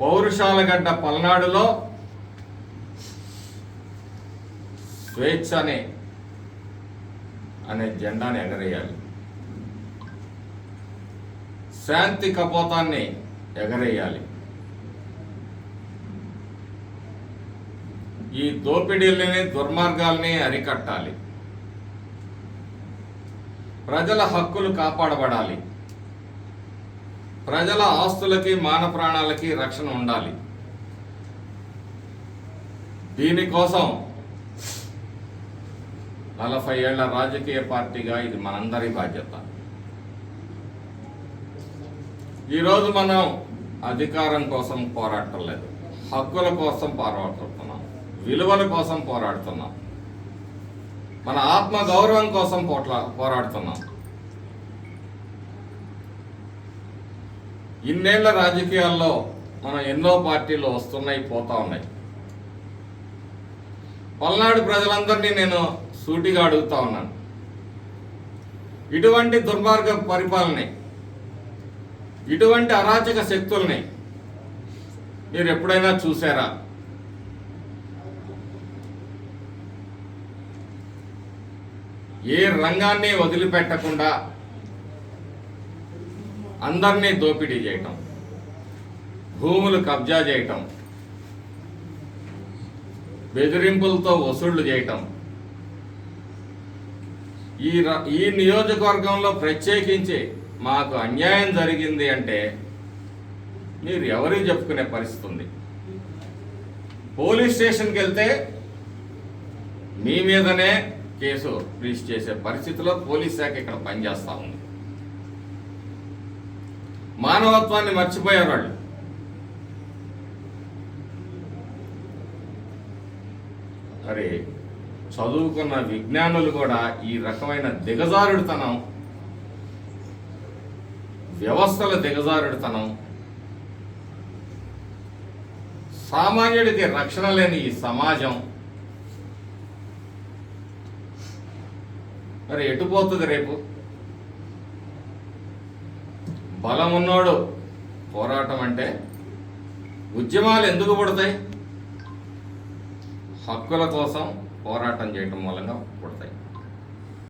పౌరుషాలగడ్డ పల్నాడులో స్వేచ్ఛ అనే అనే జెండాని ఎగరేయాలి. శాంతి కపోతాన్ని ఎగరేయాలి. ఈ దోపిడీలని దుర్మార్గాల్ని అరికట్టాలి. ప్రజల హక్కులు కాపాడబడాలి. ప్రజల ఆస్తులకి మాన ప్రాణాలకి రక్షణ ఉండాలి. దీనికోసం నలభై ఏళ్ళ రాజకీయ పార్టీగా ఇది మనందరి బాధ్యత. ఈరోజు మనం అధికారం కోసం పోరాటం లేదు హక్కుల కోసం పోరాడుతున్నాం. విలువల కోసం పోరాడుతున్నాం. మన ఆత్మ గౌరవం కోసం పోట్లా పోరాడుతున్నాం. ఇన్నేళ్ళ రాజకీయాల్లో మనం ఎన్నో పార్టీలు వస్తున్నాయి పోతా ఉన్నాయి. పల్నాడు ప్రజలందరినీ నేను సూటిగా అడుగుతా ఉన్నాను. ఇటువంటి దుర్మార్గ పరిపాలన ఇటువంటి అరాచక శక్తుల్ని మీరు ఎప్పుడైనా చూసారా ఏ రంగాన్ని వదిలిపెట్టకుండా అందరినీ దోపిడీ చేయటం భూములు కబ్జా చేయటం బెదిరింపులతో వసూళ్ళు చేయటం ఈ ర- ఈ నియోజకవర్గంలో ప్రత్యేకించి మాకు అన్యాయం జరిగింది అంటే మీరు ఎవరి చెప్పుకునే పరిస్థితి ఉంది? పోలీస్ స్టేషన్కి వెళ్తే మీ మీదనే కేసు రిజిస్టర్ చేసే పరిస్థితిలో పోలీస్ శాఖ ఇక్కడ పనిచేస్తూ ఉంది. మానవత్వాన్ని మర్చిపోయారు వాళ్ళు. మరి చదువుకున్న విజ్ఞానులు కూడా ఈ రకమైన దిగజారుడుతనం వ్యవస్థల దిగజారుడుతనం సామాన్యుడికి రక్షణ లేని ఈ సమాజం మరి ఎటు పోతుంది రేపు? బలం ఉన్నోడు పోరాటం అంటే ఉద్యమాలు ఎందుకు పుడతాయి? హక్కుల కోసం పోరాటం చేయటం మూలంగా పుడతాయి.